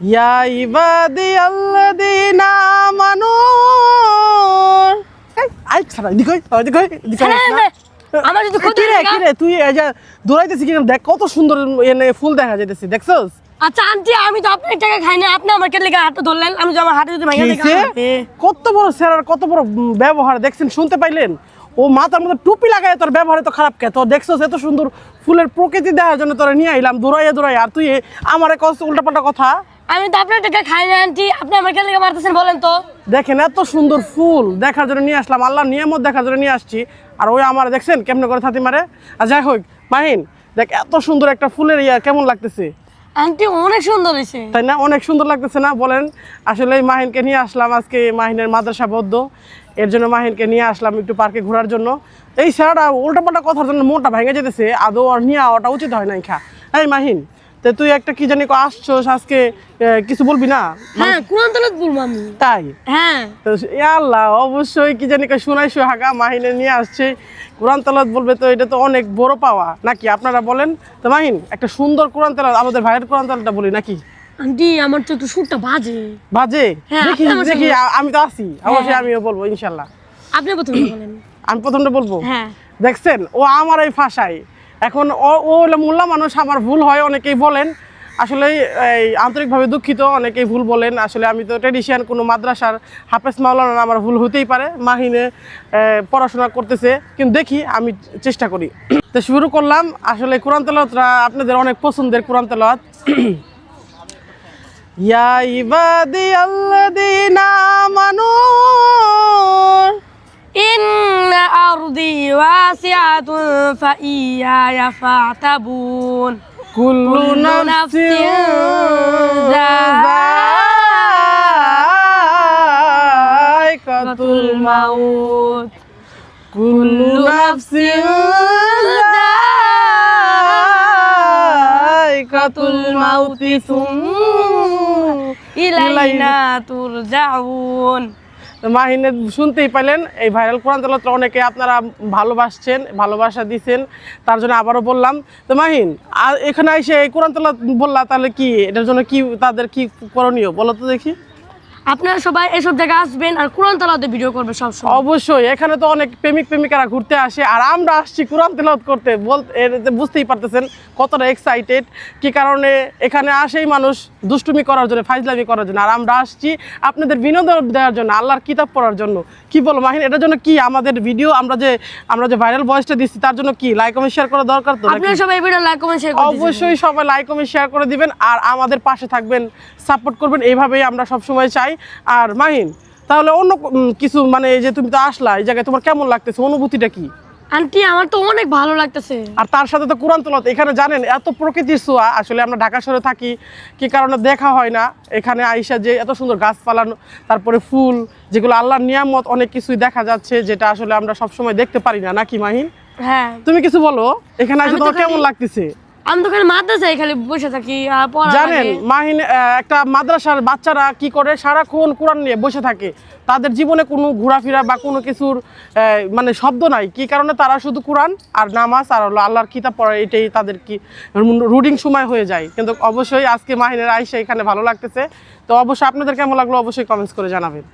ইয়া ইবাদি আল্লাযীনা আমানু। এই, আই ছাড়া এদিকে আয়, এদিকে আয়, এদিকে আয়, না। আমার যদি ক্ষতি রে কি রে তুই এই যে দৌড়াইতেছিস কি দেখ কত সুন্দর এনে ফুল দেখা যাইতেছে দেখছস? আচ্ছা আন্টি আমি তো আপনার টাকা খাই না আপনি আমার কেটে হাতটা ধরলেন আমি আমার হাতে যদি ভাঙে কত বড় স্যার কত বড় ব্যবহার দেখছেন শুনতে পাইলেন? ও মাথার মধ্যে টুপি লাগায় তোর ব্যবহার তো খারাপ কে? তোর দেখছস এত সুন্দর ফুলের প্রকৃতি দেখার জন্য তোরা নিয়ে আইলাম দৌড়াইয়া দৌড়াই আর তুই আমার কষ্ট উল্টাপাল্টা কথা। আমি তো আপনার টাকা খাই না আন্টি। আপনি আমার কেটে মারতেছেন বলেন তো? দেখেন এত সুন্দর ফুল দেখার জন্য নিয়ে আসলাম আল্লাহ নিয়ামত দেখার জন্য নিয়ে আসছি। আর ওই আমার দেখছেন কেমন করে থাতি মারে? আর যাই হোক মাহিন দেখ এত সুন্দর একটা ফুলের ইয়া কেমন লাগতেছে? আন্টি অনেক সুন্দর হয়েছে। তাই না? অনেক সুন্দর লাগতেছে না? বলেন আসলে এই মাহিনকে নিয়ে আসলাম আজকে মাহিনের মাদ্রাসা বদ্ধ। এর জন্য মাহিনকে নিয়ে আসলাম একটু পার্কে ঘোরার জন্য। এই স্যারটা উল্টাপাল্টা কথার জন্য মনটা ভেঙে যেতেছে আদৌ আর নিয়ে আওয়াটা উচিত হয় না খা। এই মাহিন তো তুই একটা কি জানি আসছোস আজকে কিছু বলবি না? হ্যাঁ কোরআন তলত বলব আমি। তাই? হ্যাঁ। তো আল্লাহ অবশ্যই কি জানি শোনাই মাহিনে নিয়ে আসছে। কোরআন তালাত বলবে তো এটা তো অনেক বড় পাওয়া। নাকি আপনারা বলেন? তো মাহিন একটা সুন্দর কোরআন তালাত আমাদের ভাইয়ের কোরআন তালাতটা বলি নাকি? আন্টি আমার তো একটু সুরটা বাজে। বাজে? হ্যাঁ, দেখি দেখি আমি তো আছি। অবশ্যই আমিও বলব ইনশাল্লাহ। আপনি প্রথমে বলেন। আমি প্রথমটা বলব? হ্যাঁ। দেখছেন ও আমার এই ভাষায়। এখন ও হলো মোল্লা মানুষ, আমার ভুল হয়, অনেকেই বলেন। আসলে এই আন্তরিকভাবে দুঃখিত, অনেকেই ভুল বলেন। আসলে আমি তো ট্রেডিশিয়ান কোনো মাদ্রাসার হাফেজ মাওলানা, আমার ভুল হতেই পারে। মাহিনে পড়াশোনা করতেছে। কিন্তু দেখি, আমি চেষ্টা করি। তো শুরু করলাম, আসলে কোরআন তেলাওয়াতটা আপনাদের অনেক পছন্দের কোরআন তেলাওয়াত। ইয়া ইবাদি আল্লাযীনা واسعة فإياي فاعتبون كل نفس ذائقة الموت كل نفس ذائقة الموت ثم إلينا ترجعون মাহিনে শুনতেই পাইলেন এই ভাইরাল কোরআন তেলাওয়াতটা অনেকে আপনারা ভালোবাসছেন, ভালোবাসা দিচ্ছেন তার জন্য আবারও বললাম। তো মাহিন, আর এখানে এসে এই কোরআন তেলাওয়াত বললা, তাহলে কি, এটার জন্য কি তাদের কি করণীয়? বলো তো দেখি। আপনারা সবাই এসব জায়গায় আসবেন আর কোরআন তালাতে ভিডিও করবে সব সময় অবশ্যই এখানে তো অনেক প্রেমিক প্রেমিকারা ঘুরতে আসে আর আমরা আসছি কোরআন তেলাওয়াত করতে। বল এতে বুঝতেই পারতেছেন কতটা এক্সাইটেড কি কারণে এখানে আসেই মানুষ দুষ্টুমি করার জন্য ফাইজলামি করার জন্য। আর আমরা আসছি আপনাদের বিনোদন দেওয়ার জন্য আল্লাহর কিতাব পড়ার জন্য। কি বলো মাহিন এটার জন্য কি আমাদের ভিডিও আমরা যে আমরা যে ভাইরাল ভয়েসটা দিচ্ছি তার জন্য কি? লাইক কমেন্ট শেয়ার করা দরকার তো? আপনারা সবাই ভিডিও লাইক কমেন্ট শেয়ার অবশ্যই সবাই লাইক কমেন্ট শেয়ার করে দিবেন আর আমাদের পাশে থাকবেন সাপোর্ট করবেন। এইভাবেই আমরা সব সময় চাই। আর মাহিন তাহলে অন্য কিছু মানে এই যে তুমি তো আসলা এই জায়গায় তোমার কেমন লাগতেছে? অনুভূতিটা কি? আন্টি আমার তো অনেক ভালো লাগতেছে। আর তার সাথে তো কোরআন তলত এখানে জানেন এত প্রকৃতির ছোঁয়া। আসলে আমরা ঢাকা শহরে থাকি কি কারণে দেখা হয় না? এখানে আইসা যে এত সুন্দর গাছপালা তারপরে ফুল যেগুলো আল্লাহর নিয়ামত অনেক কিছুই দেখা যাচ্ছে যেটা আসলে আমরা সবসময় দেখতে পারি না। নাকি মাহিন? হ্যাঁ। তুমি কিছু বলো এখানে আসলে তোমার কেমন লাগতেছে? আমি তো খালি মাদ্রাসায় খালি বসে থাকি পড়া জানেন মাহিন একটা মাদ্রাসার বাচ্চারা কি করে? সারাক্ষণ কোরআন নিয়ে বসে থাকে। তাদের জীবনে কোনো ঘোরাফেরা বা কোনো কিছুর আহ, মানে শব্দ নাই। কি কারণে? তারা শুধু কোরআন আর নামাজ আর হলো আল্লাহর কিতাব পড়া এটাই তাদের কি রুডিং সময় হয়ে যায়। কিন্তু অবশ্যই আজকে মাহিনের আইসা এখানে ভালো লাগতেছে। তো অবশ্যই আপনাদের কেমন লাগল অবশ্যই কমেন্টস করে জানাবেন।